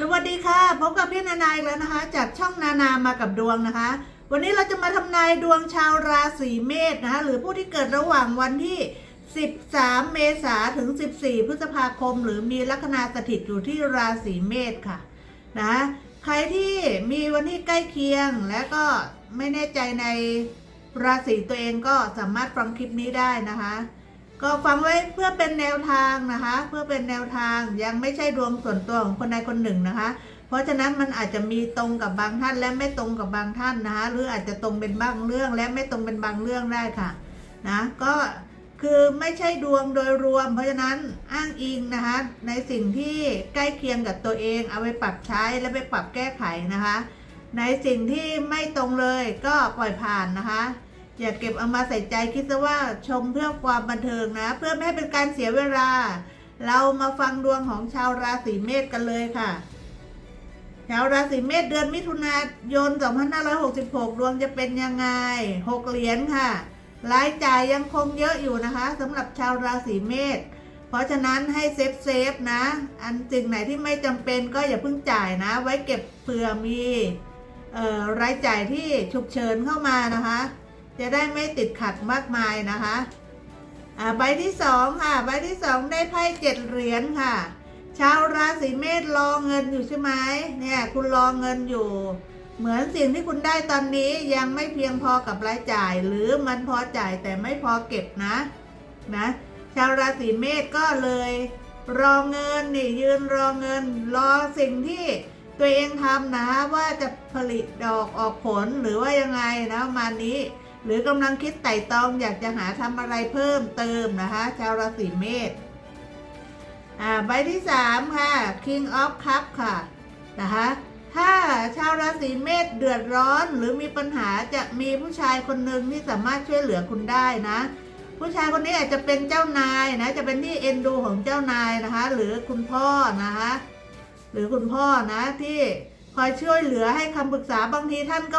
สวัสดีค่ะพบกับพี่นานาอีกแล้วนะคะ จากช่องนานามากับดวงนะคะ วันนี้เราจะมาทำนายดวงชาวราศีเมษนะคะหรือผู้ที่เกิดระหว่างวันที่ 13 เมษาถึง 14 พฤษภาคม หรือมีลัคนาสถิตอยู่ที่ราศีเมษค่ะนะใครที่มีวันที่ใกล้เคียงและก็ไม่แน่ใจในราศีตัวเองก็สามารถฟังคลิปนี้ได้นะคะ ก็ฟังไว้เพื่อเป็นแนวทางนะคะ เพื่อเป็นแนวทางยังไม่ใช่ดวงส่วนตัวของคนใดคนหนึ่งนะคะ เพราะฉะนั้นมันอาจจะมีตรงกับบางท่านและไม่ตรงกับบางท่านนะคะหรืออาจจะตรงเป็นบางเรื่องและไม่ตรงเป็นบางเรื่องได้ค่ะนะก็คือไม่ใช่ดวงโดยรวม เพราะฉะนั้นอ้างอิงนะคะในสิ่งที่ใกล้เคียงกับตัวเอง เอาไปปรับใช้และไปปรับแก้ไขนะคะ ในสิ่งที่ไม่ตรงเลยก็ปล่อยผ่านนะคะ อย่าเก็บเอามาใส่ใจคิดซะว่าชมเพื่อความบันเทิงนะ เพื่อไม่ให้เป็นการเสียเวลา เรามาฟังดวงของชาวราศีเมษกันเลยค่ะ ชาวราศีเมษเดือนมิถุนายน 2566 ดวงจะเป็นยังไง 6 เหรียญค่ะ รายจ่ายยังคงเยอะอยู่นะคะสำหรับชาวราศีเมษ เพราะฉะนั้นให้เซฟเซฟนะ อันสิ่งไหนที่ไม่จำเป็นก็อย่าเพิ่งจ่ายนะ ไว้เก็บเผื่อมีออรายจ่ายที่ฉุกเฉินเข้ามานะคะ จะได้ไม่ติดขัดมากมายนะคะอ่าใบที่สองค่ะ ใบที่สองได้ไพ่เจ็ดเหรียญค่ะ ชาวราศีเมษรอเงินอยู่ใช่ไหมเนี่ยคุณรอเงินอยู่ เหมือนสิ่งที่คุณได้ตอนนี้ยังไม่เพียงพอกับรายจ่าย หรือมันพอจ่ายแต่ไม่พอเก็บนะนะชาวราศีเมษก็เลยรอเงินนี่ยืนรอเงิน รอสิ่งที่ตัวเองทำนะว่าจะผลิตดอกออกผลหรือว่ายังไงนะประมาณนี้ หรือกำลังคิดไต่ตองอยากจะหาทำอะไรเพิ่มเติมนะคะ ชาวราศีเมษอ่าใบที่สามค่ะ King of Cup ค่ะนะคะถ้าชาวราศีเมษเดือดร้อนหรือมีปัญหาจะมีผู้ชายคนหนึ่งที่สามารถช่วยเหลือคุณได้นะ ผู้ชายคนนี้อาจจะเป็นเจ้านายนะ จะเป็นที่เอ็นดูของเจ้านายนะคะ หรือคุณพ่อนะคะ หรือคุณพ่อนะที่คอยช่วยเหลือให้คำปรึกษาบางทีท่านก็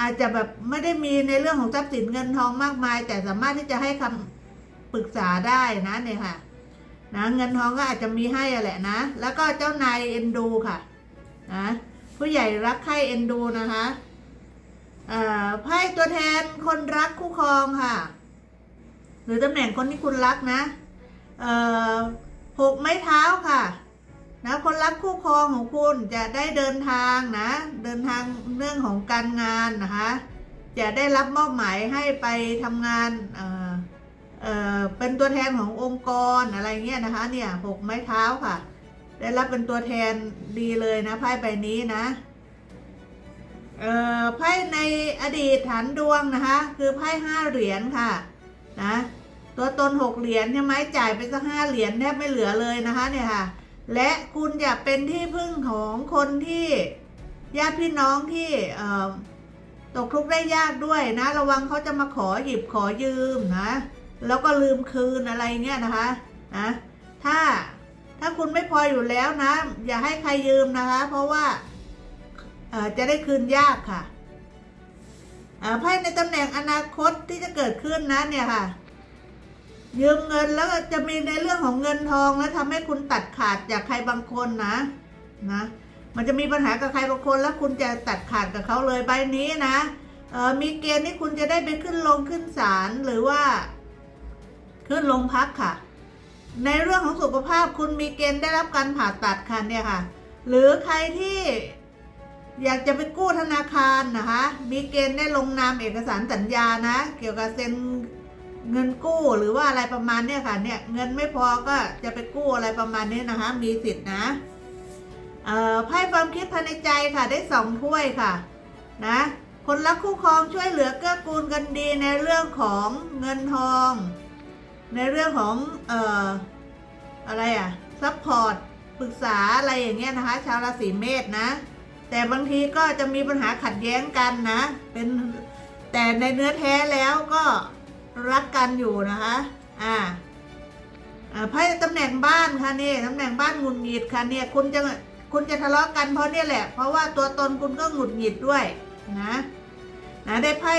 อาจจะแบบไม่ได้มีในเรื่องของทรัพย์สินเงินทองมากมาย แต่สามารถที่จะให้คำปรึกษาได้นะเนี่ยค่ะนะเงินทองก็อาจจะมีให้อะแหละนะ แล้วก็เจ้านายเอ็นดูค่ะนะผู้ใหญ่รักใคร่เอ็นดูนะคะเอ่อไพ่ตัวแทนคนรักคู่ครองค่ะ หรือตำแหน่งคนที่คุณรักนะหกไม้เท้าค่ะ นะคนรักคู่ครองของคุณจะได้เดินทางนะ เดินทางเรื่องของการงานนะคะ จะได้รับมอบหมายให้ไปทำงานเเเป็นตัวแทนขององค์กรอะไรเงี้ยนะคะเนี่ยหกไม้เท้าค่ะ ได้รับเป็นตัวแทนดีเลยนะไพ่ใบนี้นะไพ่ในอดีตฐานดวงนะคะ คือไพ่ห้าเหรียญค่ะนะตัวตนหกเหรียญใช่ไหมจ่ายไปสักห้าเหรียญแทบไม่เหลือเลยนะคะเนี่ยค่ะ และคุณอย่าเป็นที่พึ่งของคนที่ญาติพี่น้องที่ตกทุกข์ได้ยากด้วยนะ ระวังเขาจะมาขอหยิบขอยืมนะ แล้วก็ลืมคืนอะไรเงี้ยนะคะนะถ้าถ้าคุณไม่พออยู่แล้วนะ อย่าให้ใครยืมนะคะ เพราะว่าจะได้คืนยากค่ะอ่าไพ่ในตำแหน่งอนาคตที่จะเกิดขึ้นนะเนี่ยค่ะ ยืมเงินแล้วจะมีในเรื่องของเงินทองแล้วทำให้คุณตัดขาดจากใครบางคนนะนะ มันจะมีปัญหากับใครบางคนแล้วคุณจะตัดขาดกับเขาเลยใบนี้นะเออมีเกณฑ์ที่คุณจะได้ไปขึ้นลงขึ้นศาลหรือว่า ขึ้นลงพักค่ะ ในเรื่องของสุขภาพคุณมีเกณฑ์ได้รับการผ่าตัดค่ะเนี่ยค่ะ หรือใครที่อยากจะไปกู้ธนาคารนะคะ มีเกณฑ์ได้ลงนามเอกสารสัญญานะ เกี่ยวกับเซ็น เงินกู้หรือว่าอะไรประมาณเนี้ยค่ะเนี่ยเงินไม่พอก็จะไปกู้อะไรประมาณนี้นะคะ มีสิทธินะเอ่อไพ่ความคิดภายในใจค่ะได้สองถ้วยค่ะนะคนรักคู่ครองช่วยเหลือเกื้อกูลกันดีในเรื่องของเงินทอง ในเรื่องของเอ่ออะไรอะซัพพอร์ตปรึกษาอะไรอย่างเงี้ยนะคะ ชาวราศีเมษนะ แต่บางทีก็จะมีปัญหาขัดแย้งกันนะ เป็นแต่ในเนื้อแท้แล้วก็ รักกันอยู่นะคะอ่าอ่าไพ่ตำแหน่งบ้านค่ะนี่ตำแหน่งบ้านหงุดหงิดค่ะเนี่ยคุณจะคุณจะทะเลาะกันเพราะเนี่ยแหละ เพราะว่าตัวตนคุณก็หงุดหงิดด้วยนะนะได้ไพ่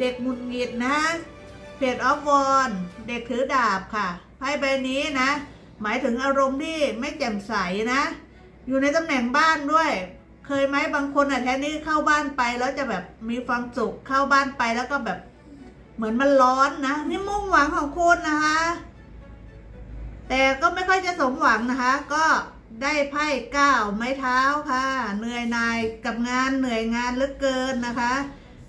เด็กหงุดหงิดนะเพจออฟวอนเด็กถือดาบค่ะไพ่ใบนี้นะ หมายถึงอารมณ์ที่ไม่แจ่มใสนะ อยู่ในตำแหน่งบ้านด้วย เคยไหมบางคนอะแทนที่เข้าบ้านไปแล้วจะแบบมีความสุขเข้าบ้านไปแล้วก็แบบ เหมือนมันร้อนนะ นี่มุ่งหวังของคุณนะคะ แต่ก็ไม่ค่อยจะสมหวังนะคะ ก็ได้ไพ่เก้าไม้เท้าค่ะ เหนื่อยนายกับงานเหนื่อยงานเหลือเกินนะคะ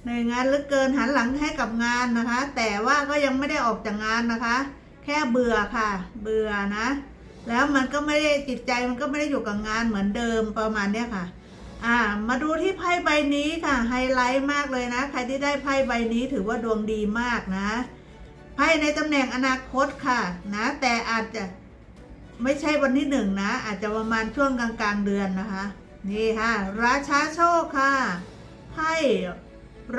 เหนื่อยงานเหลือเกินหันหลังให้กับงานนะคะ แต่ว่าก็ยังไม่ได้ออกจากงานนะคะ แค่เบื่อค่ะ เบื่อนะ แล้วมันก็ไม่ได้จิตใจมันก็ไม่ได้อยู่กับงานเหมือนเดิมประมาณเนี้ยค่ะ อ่ามาดูที่ไพ่ใบนี้ค่ะไฮไลท์มากเลยนะ ใครที่ได้ไพ่ใบนี้ถือว่าดวงดีมากนะไพ่ในตำแหน่งอนาคตค่ะ นะ แต่อาจจะไม่ใช่วันที่หนึ่งนะ อาจจะประมาณช่วงกลางๆเดือนนะคะ นี่ค่ะ ราชาโชคค่ะไพ่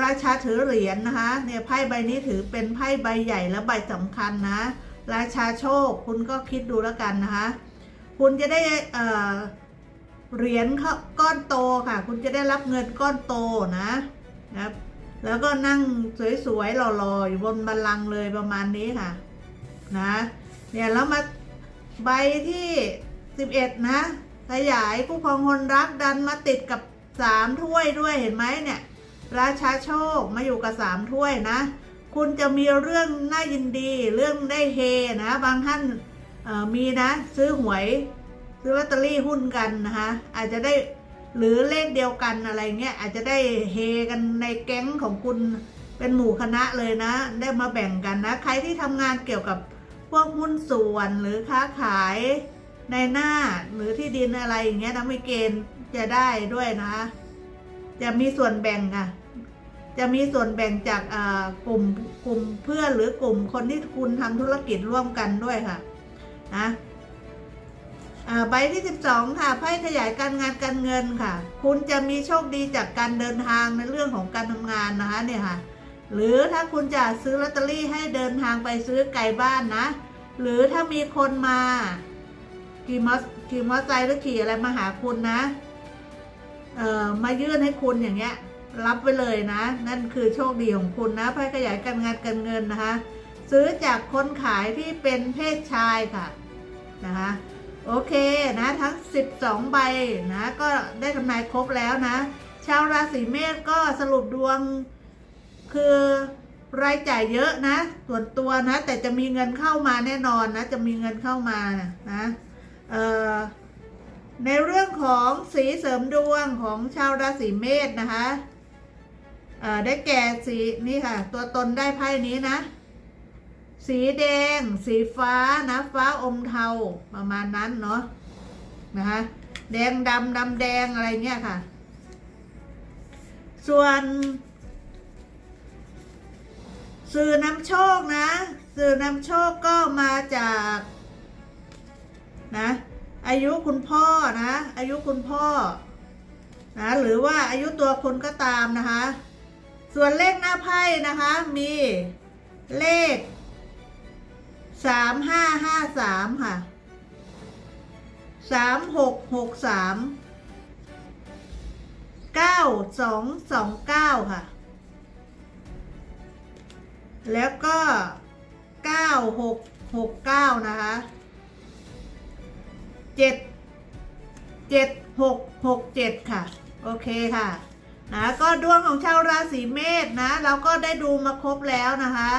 ราชาถือเหรียญนะคะ เนี่ยไพ่ใบนี้ถือเป็นไพ่ใบใหญ่และใบสำคัญนะ ราชาโชคคุณก็คิดดูแล้วกันนะคะ คุณจะได้เอ่อ เหรียญก้อนโตค่ะ คุณจะได้รับเงินก้อนโตนะนะครับแล้วก็นั่งสวยๆหล่อๆอยู่บนบัลลังก์เลยประมาณนี้ค่ะนะเนี่ยแล้วมาใบที่สิบเอ็ดนะขยายผู้ครองคนรักดันมาติดกับสามถ้วยด้วยเห็นไหมเนี่ย ราชาโชคมาอยู่กับสามถ้วยนะ คุณจะมีเรื่องน่ายินดีเรื่องได้เฮนะ บางท่านมีนะ ซื้อหวย ซื้อลอตเตอรี่หุ้นกันนะคะอาจจะได้หรือเลขเดียวกันอะไรเงี้ยอาจจะได้เฮกันในแก๊งของคุณเป็นหมู่คณะเลยนะ ได้มาแบ่งกันนะ ใครที่ทำงานเกี่ยวกับพวกหุ้นส่วนหรือค้าขายในหน้าหรือที่ดินอะไรอย่างเงี้ยนะมีเกณฑ์จะได้ด้วยนะ จะมีส่วนแบ่งค่ะจะมีส่วนแบ่งจากกลุ่มกลุ่มเพื่อนหรือกลุ่มคนที่คุณทำธุรกิจร่วมกันด้วยค่ะนะ ใบที่ 12 ค่ะไพ่ขยายการงานการเงินค่ะ คุณจะมีโชคดีจากการเดินทางในเรื่องของการทำงานนะคะเนี่ยค่ะ หรือถ้าคุณจะซื้อลอตเตอรี่ให้เดินทางไปซื้อไกลบ้านนะ หรือถ้ามีคนมาขี่มอขี่มอไซค์หรือขี่อะไรมาหาคุณนะ เอ่อมายื่นให้คุณอย่างเงี้ย รับไปเลยนะ นั่นคือโชคดีของคุณนะไพ่ขยายการงานการเงินนะคะ ซื้อจากคนขายที่เป็นเพศชายค่ะนะคะ โอเคนะทั้ง 12 ใบนะก็ได้ทำนายครบแล้วนะ ชาวราศีเมษก็สรุปดวง คือรายจ่ายเยอะนะ ส่วนตัวนะ แต่จะมีเงินเข้ามาแน่นอนนะ จะมีเงินเข้ามานะเอ่อในเรื่องของสีเสริมดวงของชาวราศีเมษนะคะเอ่อได้แก่สีนี่ค่ะ ตัวตนได้ไพ่นี้นะ สีแดง สีฟ้านะฟ้าอมเทาประมาณนั้นเนาะนะคะแดงดำดำแดงอะไรเงี้ยค่ะ ส่วน สื่อนำโชคนะ สื่อนำโชคก็มาจากนะอายุคุณพ่อนะ อายุคุณพ่อนะหรือว่าอายุตัวคุณก็ตามนะคะ ส่วนเลขหน้าไพ่นะคะ มีเลข สามห้าห้าสามค่ะสามหกหกสามเก้าสองสองเก้าค่ะ แล้วก็เก้าหกหกเก้านะคะเจ็ดเจ็ดหกหกเจ็ดค่ะ โอเคค่ะนะก็ดวงของชาวราศีเมษนะ เราก็ได้ดูมาครบแล้วนะคะ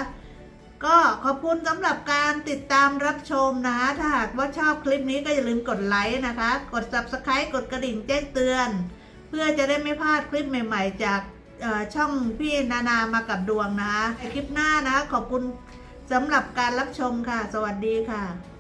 ก็ขอบคุณสำหรับการติดตามรับชมนะคะ ถ้าหากว่าชอบคลิปนี้ก็อย่าลืมกดไลค์นะคะ กด subscribe กดกระดิ่งแจ้งเตือน เพื่อจะได้ไม่พลาดคลิปใหม่ ๆ จากช่องพี่นานามากับดวงนะคะในคลิปหน้านะ ขอบคุณสำหรับการรับชมค่ะ สวัสดีค่ะ